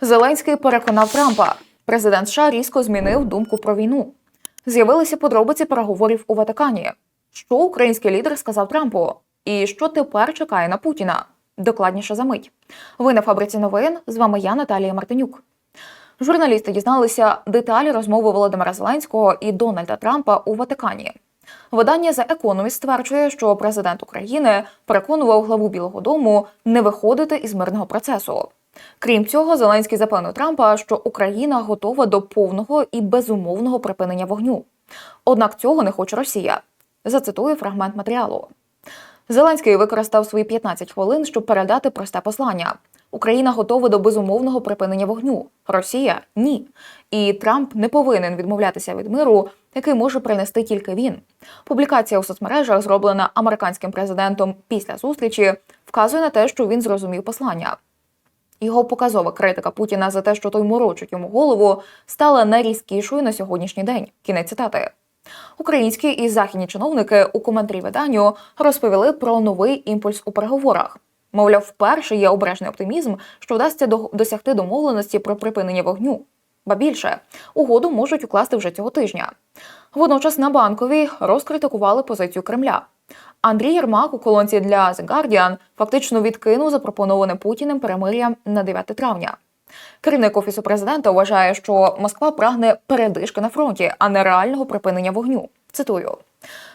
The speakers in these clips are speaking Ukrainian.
Зеленський переконав Трампа. Президент США різко змінив думку про війну. З'явилися подробиці переговорів у Ватикані. Що український лідер сказав Трампу? І що тепер чекає на Путіна? Докладніше за мить. Ви на фабриці новин. З вами я, Наталія Мартинюк. Журналісти дізналися деталі розмови Володимира Зеленського і Дональда Трампа у Ватикані. Видання The Economist стверджує, що президент України переконував главу Білого Дому не виходити із мирного процесу. Крім цього, Зеленський запевнив Трампа, що Україна готова до повного і безумовного припинення вогню. Однак цього не хоче Росія. Зацитую фрагмент матеріалу. Зеленський використав свої 15 хвилин, щоб передати просте послання. Україна готова до безумовного припинення вогню. Росія ні. І Трамп не повинен відмовлятися від миру, який може принести тільки він. Публікація у соцмережах, зроблена американським президентом після зустрічі, вказує на те, що він зрозумів послання. Його показова критика Путіна за те, що той морочить йому голову, стала найрізкішою на сьогоднішній день. Кінець цитати. Українські і західні чиновники у коментарі виданню розповіли про новий імпульс у переговорах. Мовляв, вперше є обережний оптимізм, що вдасться досягти домовленості про припинення вогню. Ба більше угоду можуть укласти вже цього тижня. Водночас на банковій розкритикували позицію Кремля. Андрій Єрмак у колонці для The Guardian фактично відкинув запропоноване Путіним перемир'я на 9 травня. Керівник офісу президента вважає, що Москва прагне передишки на фронті, а не реального припинення вогню. Цитую: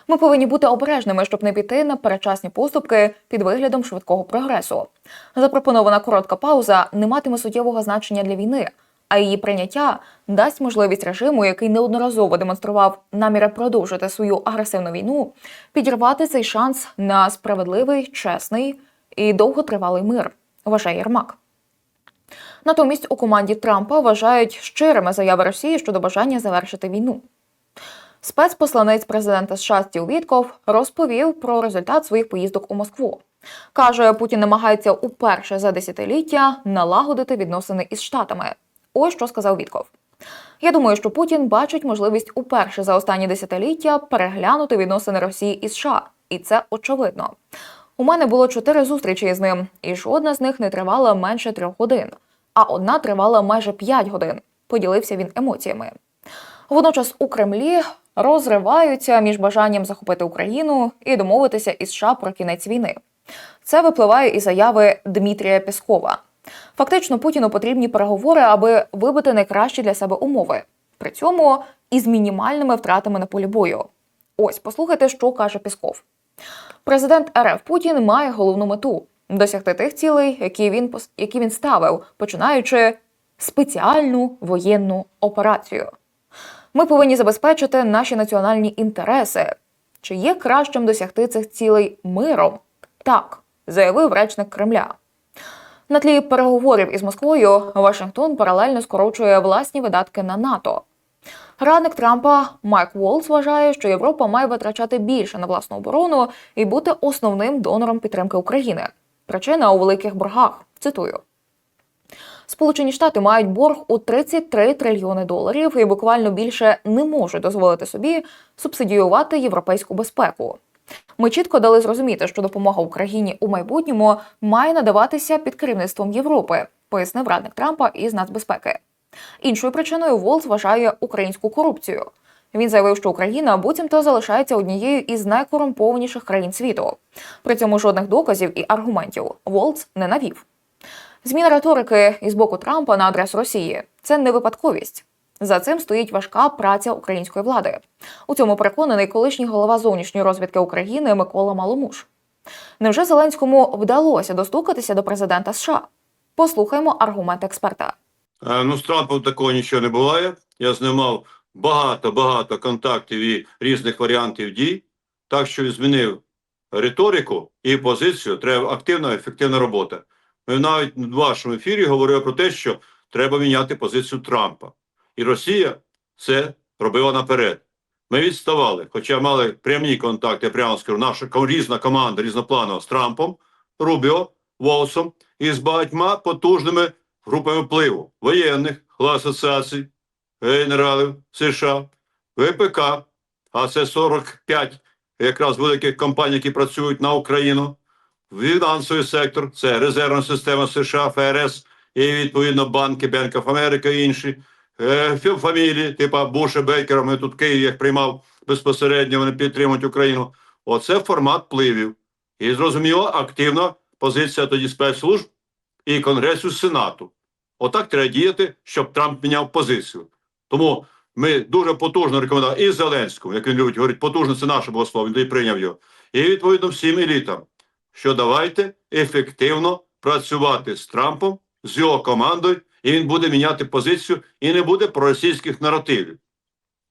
ми повинні бути обережними, щоб не піти на передчасні поступки під виглядом швидкого прогресу. Запропонована коротка пауза не матиме суттєвого значення для війни, а її прийняття дасть можливість режиму, який неодноразово демонстрував наміри продовжити свою агресивну війну, підірвати цей шанс на справедливий, чесний і довготривалий мир. Вважає Єрмак. Натомість у команді Трампа вважають щирими заяви Росії щодо бажання завершити війну. Спецпосланець президента США Стів Вітков розповів про результат своїх поїздок у Москву. Каже, Путін намагається уперше за десятиліття налагодити відносини із штатами. Ось що сказав Вітков. Я думаю, що Путін бачить можливість уперше за останні десятиліття переглянути відносини Росії і США, і це очевидно. У мене було чотири зустрічі з ним, і жодна з них не тривала менше трьох годин, а одна тривала майже п'ять годин. Поділився він емоціями. Водночас у Кремлі розриваються між бажанням захопити Україну і домовитися із США про кінець війни. Це випливає із заяви Дмитрія Пєскова. Фактично, Путіну потрібні переговори, аби вибити найкращі для себе умови. При цьому із мінімальними втратами на полі бою. Ось послухайте, що каже Пісков. Президент РФ Путін має головну мету досягти тих цілей, які він які він ставив, починаючи спеціальну воєнну операцію. Ми повинні забезпечити наші національні інтереси. Чи є кращим досягти цих цілей миром? Так, заявив речник Кремля. На тлі переговорів із Москвою Вашингтон паралельно скорочує власні видатки на НАТО. Радник Трампа Майк Волц вважає, що Європа має витрачати більше на власну оборону і бути основним донором підтримки України. Причина у великих боргах. Цитую. Сполучені Штати мають борг у 33 трильйони доларів і буквально більше не можуть дозволити собі субсидіювати європейську безпеку. Ми чітко дали зрозуміти, що допомога Україні у майбутньому має надаватися під керівництвом Європи, пояснив радник Трампа із нацбезпеки. Іншою причиною Волц вважає українську корупцію. Він заявив, що Україна буцімто залишається однією із найкорумпованіших країн світу. При цьому жодних доказів і аргументів Волц не навів. Зміна риторики із боку Трампа на адресу Росії це не випадковість. За цим стоїть важка праця української влади. У цьому переконаний колишній голова зовнішньої розвідки України Микола Маломуш. Невже Зеленському вдалося достукатися до президента США? Послухаймо аргумент експерта. Е, Ну, з Трампом такого нічого не буває. Я з ним мав багато-багато контактів і різних варіантів дій. Так що змінив риторику і позицію. Треба активна, ефективна робота. Ми навіть в вашому ефірі говорили про те, що треба міняти позицію Трампа. І Росія це робила наперед. Ми відставали, хоча мали прямі контакти, прямо скажу, наша різна команда, різнопланова з Трампом, Рубіо, Волсом і з багатьма потужними групами впливу. Воєнних, асоціацій, генералів США, ВПК, а це 45 якраз великих компаній, які працюють на Україну, фінансовий сектор, це резервна система США, ФРС і відповідно банки, Bank of America і інші е, фамілії, типа Буша Бейкера, ми тут в Києві їх приймав безпосередньо, вони підтримують Україну. Оце формат впливів. І зрозуміло, активна позиція тоді спецслужб і Конгресу Сенату. Отак треба діяти, щоб Трамп міняв позицію. Тому ми дуже потужно рекомендували і Зеленському, як він любить говорити, потужно це наше було слово, він прийняв його. І відповідно всім елітам, що давайте ефективно працювати з Трампом, з його командою, і він буде міняти позицію і не буде проросійських наративів.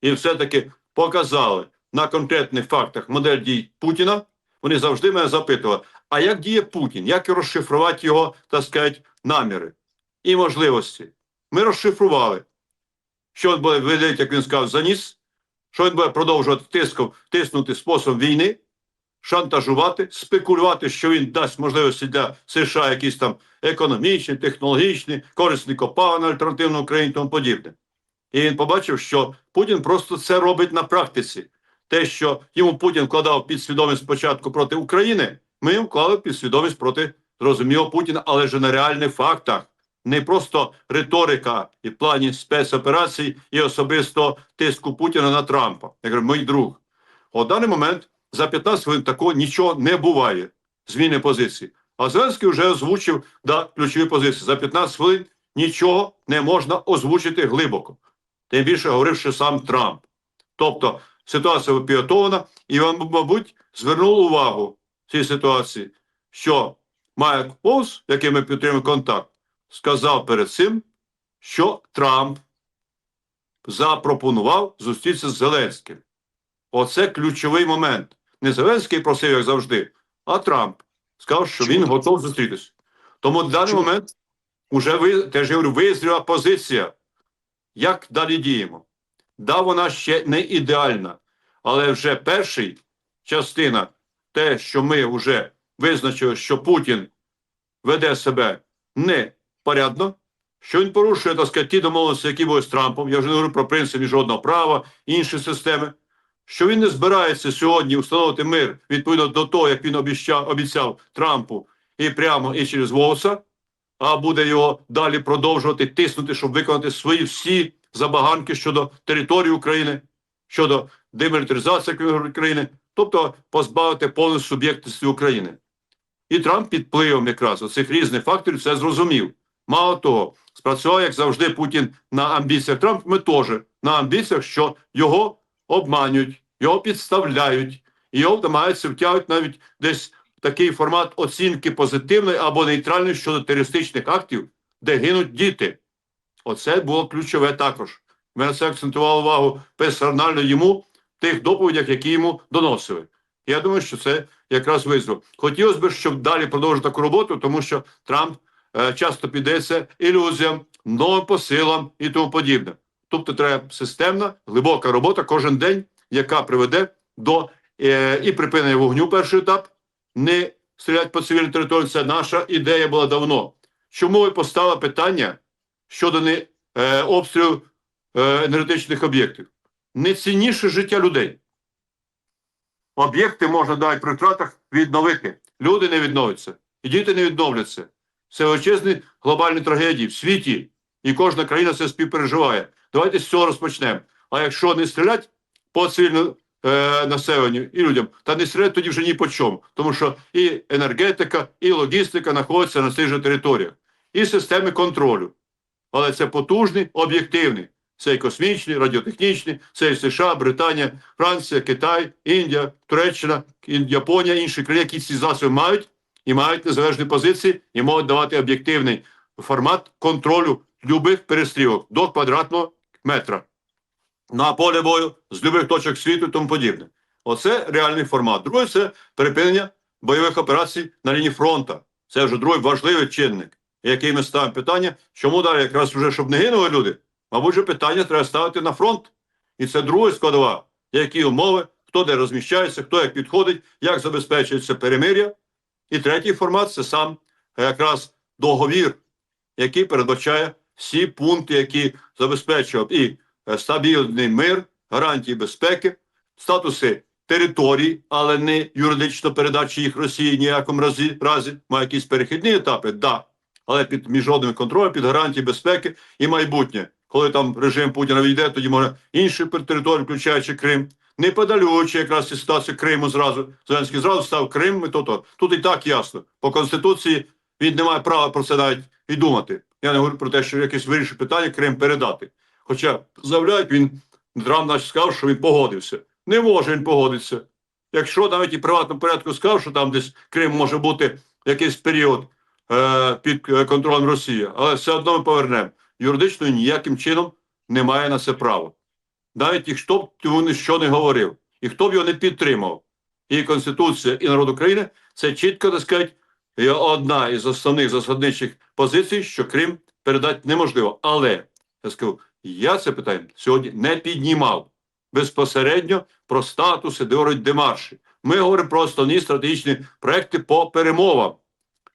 І все-таки показали на конкретних фактах модель дій Путіна. Вони завжди мене запитували, а як діє Путін, як розшифрувати його, так сказати, наміри і можливості. Ми розшифрували, що він буде видати, як він сказав, заніс, що він буде продовжувати тиском, тиснути способом війни, шантажувати, спекулювати, що він дасть можливості для США якісь там економічні, технологічні, корисні копалини, альтернативно Україні і тому подібне. І він побачив, що Путін просто це робить на практиці. Те, що йому Путін вкладав під свідомість спочатку проти України, ми їм вклали під свідомість проти зрозуміло Путіна, але ж на реальних фактах. Не просто риторика і плані спецоперацій і особисто тиску Путіна на Трампа. Я кажу, мій друг. У даний момент за 15 хвилин такого нічого не буває. Зміни позиції. А Зеленський вже озвучив да, ключові позиції. За 15 хвилин нічого не можна озвучити глибоко. Тим більше говорив, що сам Трамп. Тобто ситуація випіотована, і вам, мабуть, звернули увагу в цій ситуації, що Майк Повз, який ми підтримуємо контакт, сказав перед цим, що Трамп запропонував зустрітися з Зеленським. Оце ключовий момент. Не Зеленський просив, як завжди, а Трамп сказав, що він готов зустрітися. Тому в даний момент вже ви теж я говорю, визріла позиція. Як далі діємо? Да, вона ще не ідеальна, але вже перший частина, те, що ми вже визначили, що Путін веде себе непорядно, що він порушує так сказати, ті домовленості, які були з Трампом. Я вже не говорю про принцип міжнародного права, інші системи. Що він не збирається сьогодні встановити мир відповідно до того, як він обіцяв, обіцяв Трампу і прямо і через Волоса, а буде його далі продовжувати тиснути, щоб виконати свої всі забаганки щодо території України, щодо демілітаризації України, тобто позбавити повністю суб'єктності України. І Трамп під впливом якраз оцих різних факторів це зрозумів. Мало того, спрацював, як завжди, Путін на амбіціях Трамп, ми теж на амбіціях, що його обманюють, його підставляють, його намагаються втягувати навіть десь такий формат оцінки позитивної або нейтральної щодо терористичних актів, де гинуть діти. Оце було ключове також. Ми на це акцентували увагу персонально йому в тих доповідях, які йому доносили. Я думаю, що це якраз визвав. Хотілося б, щоб далі продовжити таку роботу, тому що Трамп е, часто піддається ілюзіям, новим посилам і тому подібне. Тобто треба системна, глибока робота кожен день, яка приведе до е, і припинення вогню перший етап, не стріляти по цивільній території. Це наша ідея була давно. Чому ви поставили питання щодо не, е, обстрілу е, енергетичних об'єктів? Не цінніше життя людей. Об'єкти можна навіть при втратах відновити. Люди не відновляться, і діти не відновляться. Це величезні глобальні трагедії в світі, і кожна країна це співпереживає. Давайте з цього розпочнемо. А якщо не стрілять по цивільному е, населенню і людям, та не стрілять тоді вже ні по чому. Тому що і енергетика, і логістика знаходяться на цих же територіях, і системи контролю. Але це потужний, об'єктивний. Це і космічні, радіотехнічні, це і США, Британія, Франція, Китай, Індія, Туреччина, Японія, інші країни, які ці засоби мають і мають незалежні позиції і можуть давати об'єктивний формат контролю любих перестрілок до квадратного метра на полі бою з любих точок світу і тому подібне. Оце реальний формат. Друге це припинення бойових операцій на лінії фронту. Це вже другий важливий чинник, який ми ставимо питання, чому далі якраз вже щоб не гинули люди. Мабуть, же питання треба ставити на фронт. І це друга складова, які умови, хто де розміщається, хто як підходить, як забезпечується перемир'я. І третій формат це сам якраз договір, який передбачає всі пункти, які забезпечував і е, стабільний мир, гарантії безпеки, статуси територій, але не юридично передачі їх Росії ніякому разі, разі. Має якісь перехідні етапи, да. але під міжнародним контролем, під гарантією безпеки і майбутнє. Коли там режим Путіна війде, тоді може інші території, включаючи Крим, не подалюючи якраз і ситуацію Криму зразу. Зеленський зразу став Крим, і то, то. Тут і так ясно. По Конституції він не має права про це навіть і думати. Я не говорю про те, що якесь вирішить питання Крим передати. Хоча заявляють, він Драм наче сказав, що він погодився. Не може він погодитися. Якщо навіть і приватному порядку сказав, що там десь Крим може бути якийсь період е, під е, контролем Росії, але все одно ми повернемо. Юридично ніяким чином немає на це права. Навіть і хто б йому ніщо не говорив, і хто б його не підтримав. І Конституція, і народ України це чітко, так сказати, є одна із основних засадничих позицій, що Крим передати неможливо. Але я скажу, я це питання сьогодні не піднімав безпосередньо про статуси, де говорять демарші. Ми говоримо про основні стратегічні проекти по перемовам.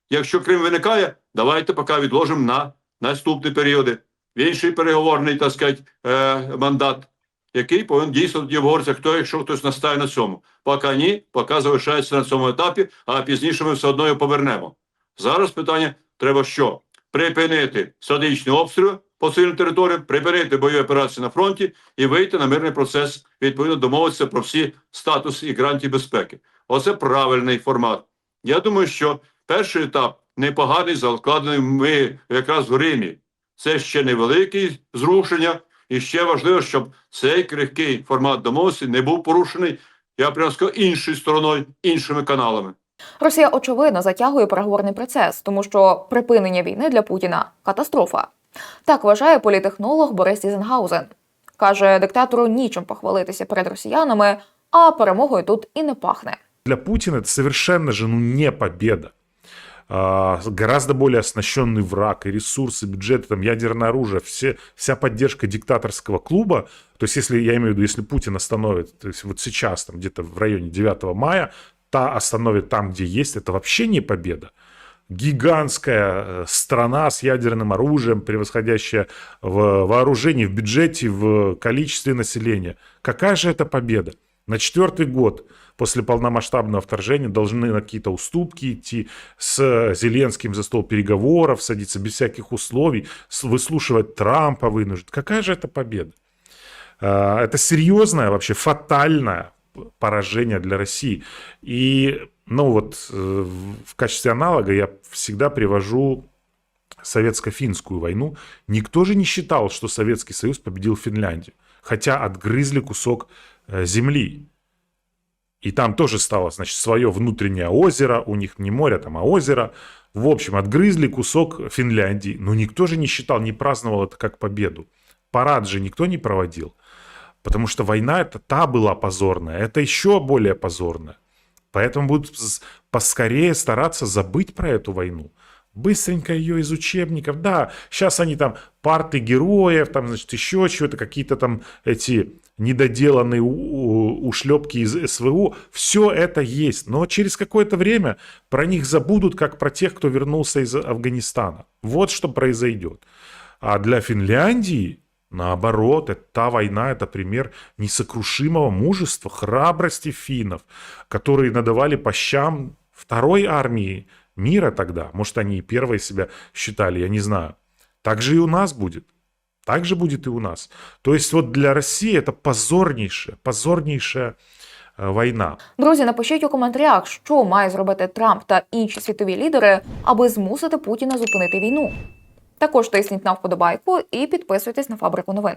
Якщо Крим виникає, давайте поки відложимо на наступні періоди. В інший переговорний, так сказати, е, мандат, який повинен дійсно тоді обговоритися, хто, якщо хтось настає на цьому. Поки ні, поки залишається на цьому етапі, а пізніше ми все одно його повернемо. Зараз питання треба що? Припинити стратегічні обстріли по цивільним територіям, припинити бойові операції на фронті і вийти на мирний процес, відповідно домовитися про всі статуси і гарантії безпеки. Оце правильний формат. Я думаю, що перший етап непоганий, закладений ми якраз в Римі. Це ще невеликі зрушення, і ще важливо, щоб цей крихкий формат домовленості не був порушений, я прямо скажу, іншою стороною, іншими каналами. Росія очевидно затягує переговорний процес, тому що припинення війни для Путіна катастрофа. Так вважає політехнолог Борис Дізенгаузен. Каже, диктатору нічим похвалитися перед росіянами, а перемогою тут і не пахне. Для Путина это совершенно же ну, не победа. А, гораздо более оснащенный враг и ресурсы, бюджеты, там, ядерное оружие, все, вся поддержка диктаторского клуба. То есть, если я имею в виду, если Путин остановит, то есть вот сейчас, там, где-то в районе 9 мая, та остановит там, где есть, это вообще не победа. Гигантская э, страна с ядерным оружием, превосходящая в вооружении, в бюджете, в количестве населения. Какая же это победа? На четвертый год после полномасштабного вторжения должны на какие-то уступки идти, с Зеленским за стол переговоров садиться без всяких условий, выслушивать Трампа вынужден. Какая же это победа? А, Это серьезное, вообще фатальное поражение для России. И, ну вот, э, в- качестве аналога я всегда привожу советско-финскую войну. Никто же не считал, что Советский Союз победил Финляндию, хотя отгрызли кусок земли. И там тоже стало, значит, свое внутреннее озеро, у них не море, там, а озеро. В общем, отгрызли кусок Финляндии. Но никто же не считал, не праздновал это как победу. Парад же никто не проводил. Потому что война это та была позорная, это еще более позорная. Поэтому будут поскорее стараться забыть про эту войну. Быстренько ее из учебников. Да, сейчас они там парты героев, там, значит, еще чего-то, какие-то там эти недоделанные ушлепки из СВУ. Все это есть. Но через какое-то время про них забудут, как про тех, кто вернулся из Афганистана. Вот что произойдет. А для Финляндии, наоборот, это та война, это пример несокрушимого мужества, храбрости финнов, которые надавали по щам второй армии мира тогда. Может, они и первой себя считали, я не знаю. Так же и у нас будет. Так же будет и у нас. То есть вот для России это позорнейшая, позорнейшая війна. Друзі, напишіть у коментарях, що має зробити Трамп та інші світові лідери, аби змусити Путіна зупинити війну. Також тисніть на вподобайку і підписуйтесь на фабрику новин.